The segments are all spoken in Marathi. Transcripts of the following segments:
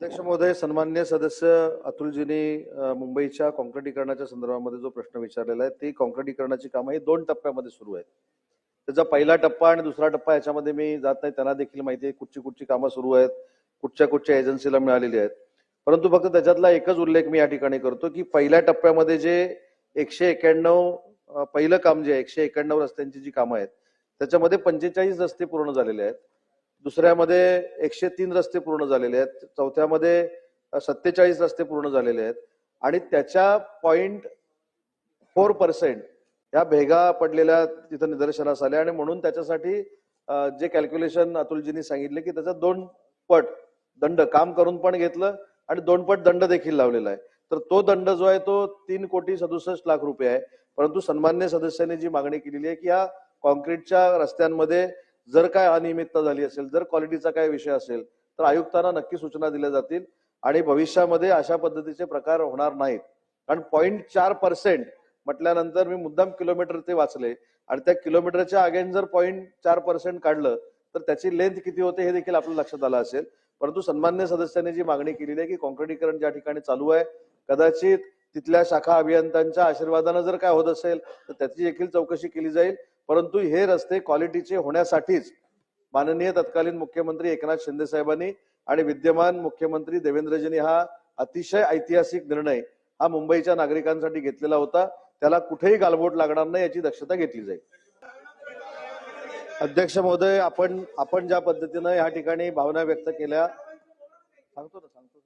अध्यक्ष महोदय सन्मान्य सदस्य अतुलजींनी मुंबईच्या कॉन्क्रिटीकरणाच्या संदर्भामध्ये जो प्रश्न विचारलेला आहे ती कॉन्क्रिटीकरणाची कामं ही दोन टप्प्यामध्ये सुरू आहेत. त्याचा पहिला टप्पा आणि दुसरा टप्पा याच्यामध्ये मी जात नाही त्यांना देखील माहिती आहे कुठची कुठची कामं सुरू आहेत कुठच्या कुठच्या एजन्सीला मिळालेली आहेत. परंतु फक्त त्याच्यातला एकच उल्लेख मी या ठिकाणी करतो की पहिल्या टप्प्यामध्ये जे एकशे एक्याण्णव पहिलं काम जे आहे एकशे एक्याण्णव रस्त्यांची जी कामं आहेत त्याच्यामध्ये पंचेचाळीस रस्ते पूर्ण झालेले आहेत. दुसऱ्यामध्ये एकशे तीन रस्ते पूर्ण झालेले आहेत. चौथ्यामध्ये सत्तेचाळीस रस्ते पूर्ण झालेले आहेत. आणि त्याच्या पॉइंट फोर पर्सेंट ह्या भेगा पडलेल्या तिथं निदर्शनास आल्या आणि म्हणून त्याच्यासाठी जे कॅल्क्युलेशन अतुलजींनी सांगितले की त्याचा दोन पट दंड काम करून पण घेतलं आणि दोन पट दंड देखील लावलेला आहे. तर तो दंड जो आहे तो तीन कोटी सदुसष्ट लाख रुपये आहे. परंतु सन्मान्य सदस्यांनी जी मागणी केलेली आहे की या कॉन्क्रीटच्या रस्त्यांमध्ये जर काय अनियमितता झाली असेल जर क्वालिटीचा काय विषय असेल तर आयुक्तांना नक्की सूचना दिल्या जातील आणि भविष्यामध्ये अशा पद्धतीचे प्रकार होणार नाहीत. कारण पॉईंट चार पर्सेंट म्हटल्यानंतर मी मुद्दाम किलोमीटर ते वाचले आणि त्या किलोमीटरच्या अगेन जर पॉईंट चार पर्सेंट काढलं तर त्याची लेंथ किती होते हे देखील आपल्या लक्षात आलं असेल. परंतु सन्मान्य सदस्यांनी जी मागणी केलेली आहे की कॉन्क्रिटीकरण ज्या ठिकाणी चालू आहे कदाचित तिथल्या शाखा अभियंत्यांच्या आशीर्वादानं जर काय होत असेल तर त्याची देखील चौकशी केली जाईल. परंतु हे रस्ते क्वालिटीचे होण्यासाठीच माननीय तत्कालीन मुख्यमंत्री एकनाथ शिंदे साहेबांनी आणि विद्यमान मुख्यमंत्री देवेंद्रजींनी हा अतिशय ऐतिहासिक निर्णय हा मुंबईच्या नागरिकांसाठी घेतलेला होता. त्याला कुठेही गालबोट लागणार नाही याची दक्षता घेतली जाईल. अध्यक्ष महोदय आपण आपण ज्या पद्धतीनं या ठिकाणी भावना व्यक्त केल्या सांगतो ना सांगतो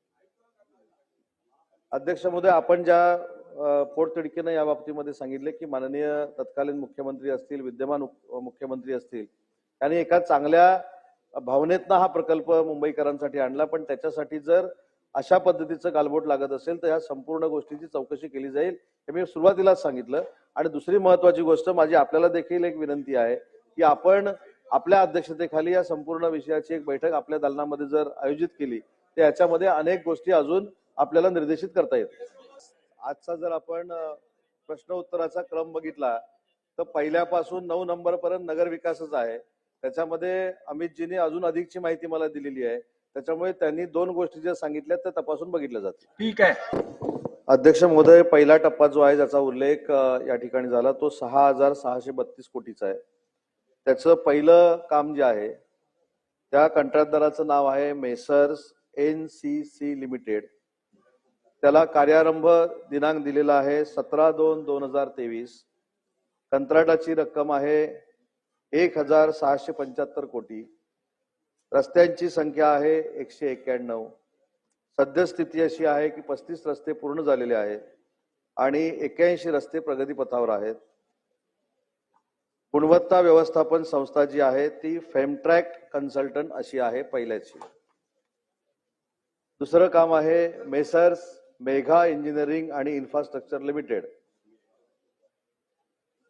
अध्यक्ष महोदय आपण ज्या पोटतिडकीनं या बाबतीमध्ये सांगितले की माननीय तत्कालीन मुख्यमंत्री असतील विद्यमान मुख्यमंत्री असतील त्यांनी एका चांगल्या भावनेतनं हा प्रकल्प मुंबईकरांसाठी आणला. पण त्याच्यासाठी जर अशा पद्धतीचं गालबोट लागत असेल तर या संपूर्ण गोष्टीची चौकशी केली जाईल हे मी सुरुवातीलाच सांगितलं. आणि दुसरी महत्वाची गोष्ट माझी आपल्याला देखील एक विनंती आहे की आपण आपल्या अध्यक्षतेखाली या संपूर्ण विषयाची एक बैठक आपल्या दालनामध्ये जर आयोजित केली तर याच्यामध्ये अनेक गोष्टी अजून आपल्याला निर्देशित करता येतील. आजचा जर आपण प्रश्न उत्तराचा क्रम बघितला तर पहिल्यापासून नऊ नंबर पर्यंत नगर विकासच आहे. त्याच्यामध्ये अमितजींनी अजून अधिकची माहिती मला दिलेली आहे. त्याच्यामुळे त्यांनी दोन गोष्टी ज्या सांगितल्या त्या तपासून बघितल्या जातील. ठीक आहे. अध्यक्ष महोदय पहिला टप्पा जो आहे ज्याचा उल्लेख या ठिकाणी झाला तो सहा हजार सहाशे बत्तीस कोटीचा आहे. त्याचं पहिलं काम जे आहे त्या कंत्राटदाराचं नाव आहे messrs N C C limited. त्याला कार्यारंभ दिनांक दिलेला आहे सतरा दोन दोन हजार तेवीस. कंत्राटाची रक्कम आहे एक हजार सहाशे पंच्याहत्तर कोटी. रस्त्यांची संख्या आहे एकशे एक्क्याण्णव. सद्यस्थिती अशी आहे की पस्तीस रस्ते पूर्ण झालेले आहेत आणि एक्क्याऐंशी रस्ते प्रगतीपथावर आहेत. गुणवत्ता व्यवस्थापन संस्था जी आहे ती फेमट्रॅक कन्सल्टंट अशी आहे पहिल्याची. दुसरं काम आहे मेसर्स मेघा इंजिनिअरिंग आणि इन्फ्रास्ट्रक्चर लिमिटेड.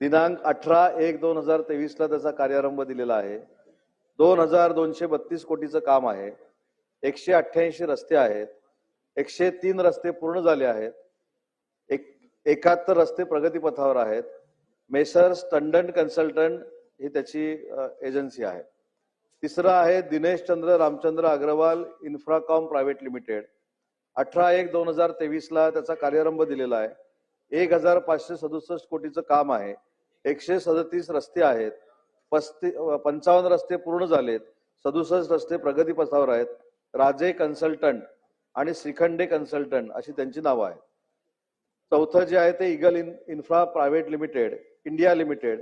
दिनांक अठरा एक दोन हजार तेवीस ला त्याचा कार्यारंभ दिलेला आहे. दोन हजार दोनशे बत्तीस कोटीचं काम आहे. एकशे अठ्ठ्याऐंशी रस्ते आहेत. एकशे तीन रस्ते पूर्ण झाले आहेत. एक एकाहत्तर रस्ते प्रगतीपथावर आहेत. मेसर्स टंडन कन्सल्टंट ही त्याची एजन्सी आहे. तिसरं आहे Dinesh Chandra Ramchandra Agarwal infracom private limited. अठरा एक दोन हजार तेवीसला त्याचा कार्यारंभ दिलेला आहे. एक हजार पाचशे सदुसष्ट कोटीचं काम आहे. एकशे सदतीस रस्ते आहेत. पस्ती पंचावन्न रस्ते पूर्ण झालेत. सदुसष्ट रस्ते प्रगतीपथावर आहेत. राजे कन्सल्टंट आणि श्रीखंडे कन्सल्टंट अशी त्यांची नावं आहेत. चौथं जे आहे ते eagle in infra private limited India limited.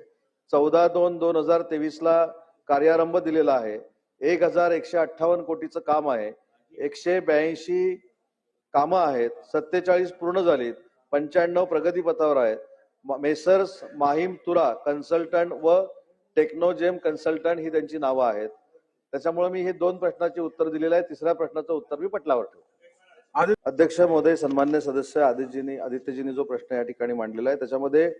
चौदा दोन दोन हजार तेवीसला कार्यारंभ दिलेला आहे. एक हजार एकशे अठ्ठावन्न कोटीचं काम आहे. एकशे ब्याऐंशी कामं आहेत सत्तेचाळीस पूर्ण झालीत पंच्याण्णव प्रगतीपथावर आहेत. मेसर्स माहीम तुरा कन्सल्टंट व टेक्नोजेम कन्सल्टंट ही त्यांची नावं आहेत. त्याच्यामुळे मी हे दोन प्रश्नाचे उत्तर दिलेलं आहे. तिसऱ्या प्रश्नाचं उत्तर मी पटलावर ठेवतो. अध्यक्ष महोदय सन्मान्य सदस्य आदित्यजींनी आदित्यजींनी जो प्रश्न या ठिकाणी मांडलेला आहे त्याच्यामध्ये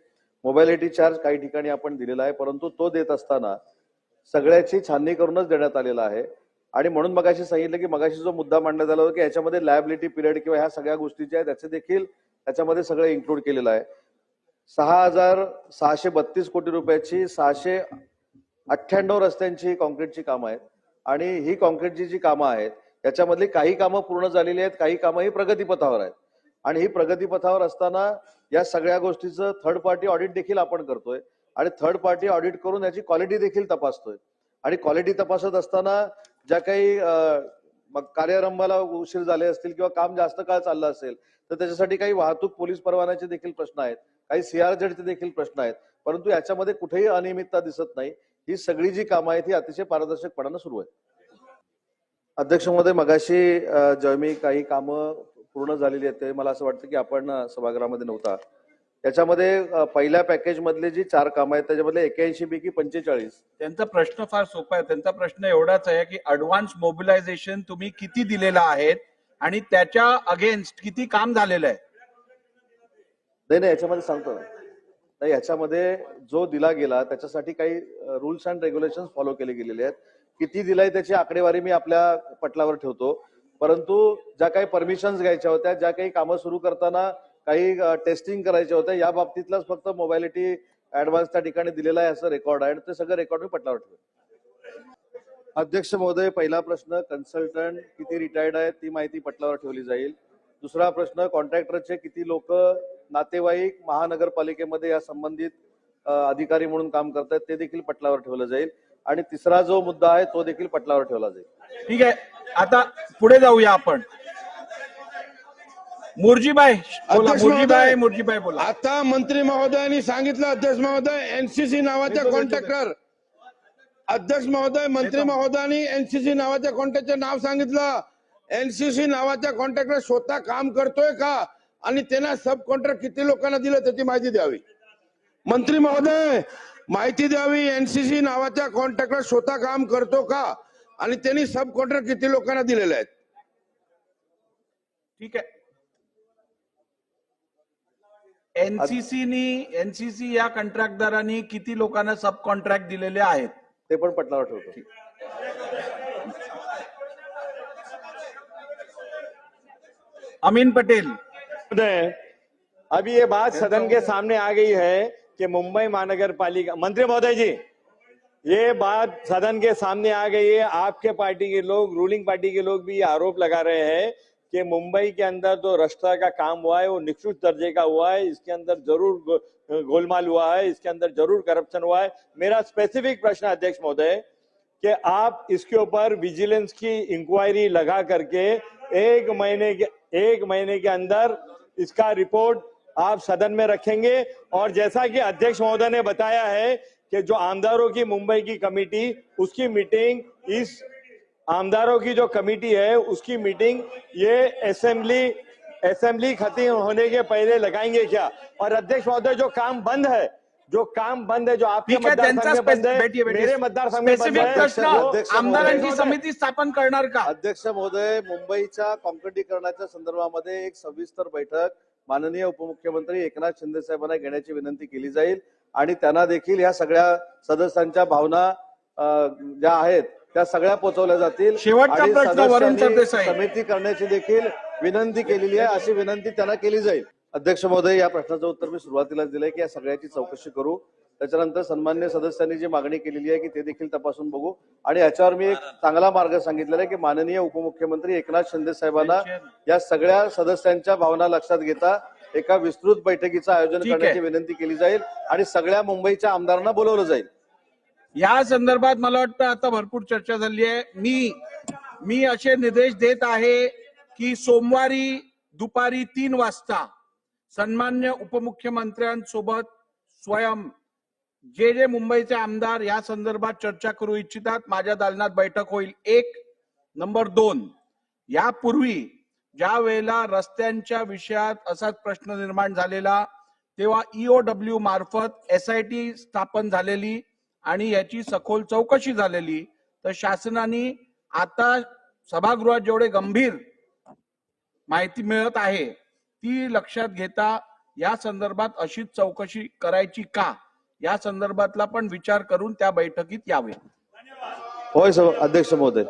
मोबालिटी चार्ज काही ठिकाणी आपण दिलेला आहे परंतु तो देत असताना सगळ्याची छाननी करूनच देण्यात आलेला आहे. आणि म्हणून मगाशी सांगितलं की मगाशी जो मुद्दा मांडण्यात आला होता की याच्यामध्ये लायबिलिटी पिरियड किंवा ह्या सगळ्या गोष्टी ज्या आहेत त्याचे देखील त्याच्यामध्ये सगळं इन्क्लूड केलेलं आहे. सहा हजार सहाशे बत्तीस कोटी रुपयाची सहाशे अठ्ठ्याण्णव रस्त्यांची कॉन्क्रीटची कामं आहेत. आणि ही कॉन्क्रीटची जी कामं आहेत याच्यामधली काही कामं पूर्ण झालेली आहेत काही कामं ही प्रगतीपथावर आहेत. आणि ही प्रगतीपथावर असताना या सगळ्या गोष्टीचं थर्ड पार्टी ऑडिट देखील आपण करतोय. आणि थर्ड पार्टी ऑडिट करून याची क्वालिटी देखील तपासतोय. आणि क्वालिटी तपासत असताना ज्या काही कार्यारंभाला उशीर झाले असतील किंवा काम जास्त काळ चाललं असेल तर त्याच्यासाठी काही वाहतूक पोलीस परवान्याचे देखील प्रश्न आहेत. काही सीआरझेडचे देखील प्रश्न आहेत. परंतु याच्यामध्ये कुठेही अनियमितता दिसत नाही. ही सगळी जी कामं आहेत ही अतिशय पारदर्शकपणानं सुरू आहेत. अध्यक्ष महोदय मगाशी जेव्हा मी काही कामं पूर्ण झालेली आहेत ते मला असं वाटतं की आपण सभागृहामध्ये नव्हता. त्याच्यामध्ये पहिल्या पॅकेज मधले जी चार कामं आहेत त्याच्यामधले एक्याऐंशी पैकी पंचेचाळीस. त्यांचा प्रश्न फार सोपा आहे. त्यांचा प्रश्न एवढाच आहे की अडव्हान्स मोबिलायझेशन तुम्ही किती दिलेलं आहेत आणि त्याच्या अगेन्स्ट किती काम झालेलं आहे? नाही नाही याच्यामध्ये सांगतो. ना नाही याच्यामध्ये जो दिला गेला त्याच्यासाठी काही रुल्स अँड रेग्युलेशन फॉलो केले गेलेले आहेत. किती दिलाय त्याची आकडेवारी मी आपल्या पटलावर ठेवतो. परंतु ज्या काही परमिशन्स घ्यायच्या होत्या ज्या काही कामं सुरू करताना काही टेस्टिंग करायच्या होत्या. या बाबतीतलाच फक्त मोबायलिटी ऍडव्हान्स त्या ठिकाणी दिलेला आहे असं रेकॉर्ड आहे. आणि ते सगळं रेकॉर्ड मी पटलावर ठेवतो अध्यक्ष महोदय पहिला प्रश्न कन्सल्टंट किती रिटायर्ड आहेत ती माहिती पटलावर ठेवली जाईल. दुसरा प्रश्न कॉन्ट्रॅक्टरचे किती लोक नातेवाईक महानगरपालिकेमध्ये या संबंधित अधिकारी म्हणून काम करतात ते देखील पटलावर ठेवलं जाईल. आणि तिसरा जो मुद्दा आहे तो देखील पटलावर ठेवला जाईल. ठीक आहे. आता पुढे जाऊया आपण. मुरजीबाई बोला अध्यक्ष मुरजीबाई महोदय. मुरजीबाई बोला. आता मंत्री महोदयांनी सांगितलं अध्यक्ष महोदय एनसीसी नावाच्या कॉन्ट्रॅक्टर अध्यक्ष महोदय मंत्री महोदयांनी एनसीसी नावाच्या कॉन्ट्रॅक्टचं नाव सांगितलं. एनसीसी नावाच्या कॉन्ट्रॅक्टर स्वतः काम करतोय का? आणि त्यांना सब कॉन्ट्रॅक्ट किती लोकांना दिलं त्याची माहिती द्यावी. मंत्री महोदय माहिती द्यावी एनसीसी नावाच्या कॉन्ट्रॅक्टर स्वतः काम करतो का? आणि त्यांनी सब कॉन्ट्रॅक्ट किती लोकांना दिलेले आहेत? ठीक आहे. एनसीसीनी एनसीसी या कंत्राटदारांनी किती लोकांना सब कॉन्ट्रॅक्ट दिलेले आहेत? ते पण पटलावर ठेवतो. अमीन पटेल. अभी ये बात सदन के सामने आ गई है कि मुंबई महानगर पालिका मंत्री महोदय जी ये बात सदन के सामने आ गई है। आपके पार्टी के लोग रूलिंग पार्टी के लोग भी आरोप लगा रहे हैं कि मुंबई के अंदर जो तो रस्ता का काम हुआ है, वो निकृष्ट दर्जे का हुआ है, इसके अंदर ज़रूर गोलमाल हुआ है, इसके अंदर ज़रूर करप्शन हुआ है। मेरा स्पेसिफिक प्रश्न अध्यक्ष महोदय, कि आप इसके ऊपर विजिलेंस की इंक्वायरी लगा करके एक महीने के, एक महीने के अंदर इसका रिपोर्ट आप सदन में रखेंगे। और जैसा कि अध्यक्ष महोदय ने बताया है कि जो आमदारों की मुंबई की कमेटी उसकी मीटिंग इस आमदारों की जो कमेटी है उसकी मीटिंग ये असेंबली असेंबली खत्म होने के पहले लगाएंगे क्या? और अध्यक्ष महोदय जो काम बंद है जो काम बंद है जो आपके मतदार संघ में बंद है मेरे मतदार संघ में बंद है। आमदारांची. समिती स्थापन करणार का? अध्यक्ष महोदय मुंबईच्या कॉन्क्रिटीकरणाच्या संदर्भामध्ये एक सविस्तर बैठक माननीय उपमुख्यमंत्री एकनाथ शिंदे साहेबांना घेण्याची विनंती केली जाईल. आणि त्यांना देखील या सगळ्या सदस्यांच्या भावना ज्या आहेत त्या सगळ्या पोहोचवल्या जातील. शेवटचा प्रश्न वरुण. समिती करण्याची देखील विनंती केलेली आहे. अशी विनंती त्यांना केली जाईल. अध्यक्ष महोदय या प्रश्नाचं उत्तर मी सुरुवातीलाच दिलंय की या सगळ्याची चौकशी करू. त्याच्यानंतर सन्मान्य सदस्यांनी जी मागणी केलेली आहे की ते देखील तपासून बघू. आणि याच्यावर मी एक चांगला मार्ग सांगितलेला आहे की माननीय उपमुख्यमंत्री एकनाथ शिंदे साहेबांना या सगळ्या सदस्यांच्या भावना लक्षात घेता एका विस्तृत बैठकीचं आयोजन. करण्याची विनंती केली जाईल. आणि सगळ्या मुंबईच्या आमदारांना बोलवलं जाईल. या संदर्भात मला वाटतं आता भरपूर चर्चा झाली आहे. मी मी असे निर्देश देत आहे की सोमवारी दुपारी तीन वाजता सन्मान्य उपमुख्यमंत्र्यांसोबत स्वयं जे जे मुंबईचे आमदार या संदर्भात चर्चा करू इच्छितात माझ्या दालनात बैठक होईल. एक नंबर दोन यापूर्वी ज्या वेळेला रस्त्यांच्या विषयात असाच प्रश्न निर्माण झालेला तेव्हा ईओडब्ल्यू मार्फत एस आय टी स्थापन झालेली आणि याची सखोल चौकशी झालेली. तर शासनाने आता सभागृहात जेवढे गंभीर माहिती मिळत आहे ती लक्षात घेता या संदर्भात अशीच चौकशी करायची का? या संदर्भातला पण विचार करून त्या बैठकीत यावे. होय सभ- अध्यक्ष महोदय.